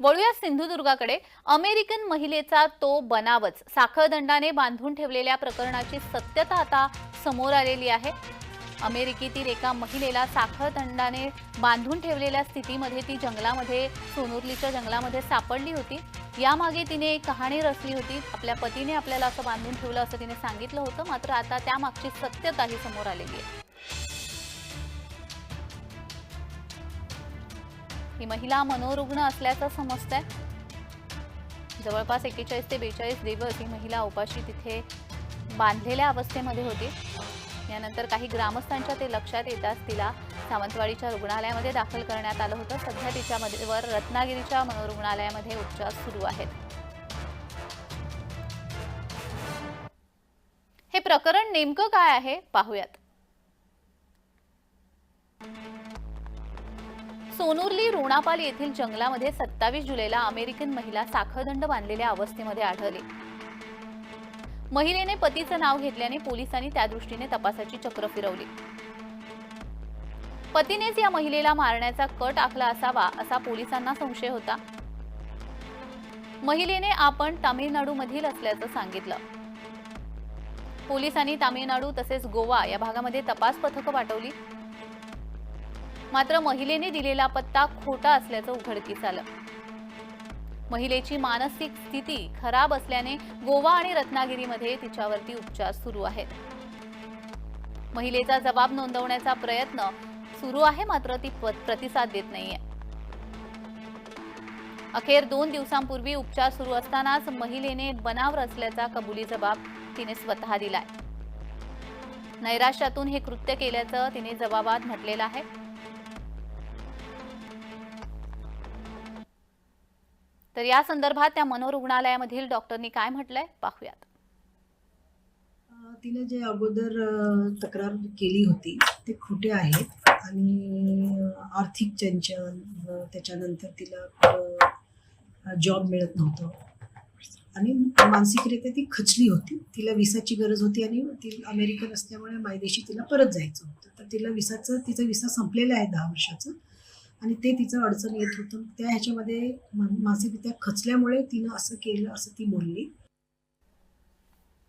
वळूया सिंधुदुर्गाकडे. अमेरिकन महिलेचा तो बनावच. साखळदंडाने बांधून ठेवलेल्या प्रकरणाची सत्यता आता समोर आलेली आहे. अमेरिकेतील एका महिलेला साखळदंडाने बांधून ठेवलेल्या स्थितीमध्ये ती जंगलामध्ये सोनुर्लीच्या जंगलामध्ये सापडली होती. यामागे तिने एक कहाणी रचली होती. आपल्या पतीने आपल्याला असं बांधून ठेवलं असं तिने सांगितलं होतं. मात्र आता त्यामागची सत्यता ही समोर आलेली आहे. ही महिला मनोरुग्ण असल्याचं समजतंय. जवळपास एक्केचाळीस ते बेचाळीस दिवस ही महिला उपाशी तिथे बांधलेल्या अवस्थेमध्ये होती. यानंतर काही ग्रामस्थांच्या ते लक्षात येताच तिला सावंतवाडीच्या रुग्णालयामध्ये दाखल करण्यात आलं होतं. सध्या तिच्यामध्ये वर रत्नागिरीच्या मनोरुग्णालयामध्ये उपचार सुरू आहेत. हे प्रकरण नेमकं काय आहे? पाहूयात. सोनुर्ली रोणापाल येथील जंगलामध्ये सत्तावीस जुलैला अमेरिकन महिला साखळदंड बांधलेल्या अवस्थेमध्ये आढळली. महिलेने पतीचं नाव घेतल्याने पोलिसांनी त्या दृष्टीने तपासाची चक्र फिरवली. पतीनेच या महिलेला मारण्याचा कट आखला असावा असा पोलिसांना संशय होता. महिलेने आपण तामिळनाडूमधील असल्याचं सांगितलं. पोलिसांनी तामिळनाडू तसेच गोवा या भागामध्ये तपास पथकं पाठवली. मात्र महिलेने दिलेला पत्ता खोटा असल्याचं उघडकीस आलं. महिलेची मानसिक स्थिती खराब असल्याने गोवा आणि रत्नागिरीमध्ये तिच्यावरती उपचार सुरू आहेत. महिलेचा जबाब नोंदवण्याचा प्रयत्न सुरू आहे मात्र ती प- प्रतिसाद देत नाहीये. अखेर दोन दिवसांपूर्वी उपचार सुरू असतानाच महिलेने बनाव रचल्याचा कबुली जबाब तिने स्वतः दिलाय. नैराश्यातून हे कृत्य केल्याचं तिने जबाबात म्हटलेलं आहे. तर या संदर्भात त्या मनोरुग्णालयामधील डॉक्टरनी काय म्हटलंय? पाहूयात. तिने जे अगोदर तक्रार केली होती ते खोटे आहेत आणि आर्थिक चंचल त्याच्यानंतर तिला जॉब मिळत नव्हतं. आणि मानसिकरित्या ती खचली होती. तिला विसाची गरज होती आणि ती अमेरिकन असल्यामुळे मायदेशी तिला परत जायचं होतं. तर तिला विसाचं तिचा विसा संपलेला आहे दहा वर्षाचं. आणि ते तिचं अडचण येत होतं. त्या ह्याच्यामध्ये मा- पित्या खचल्यामुळे तिनं असं केलं असं ती बोलली.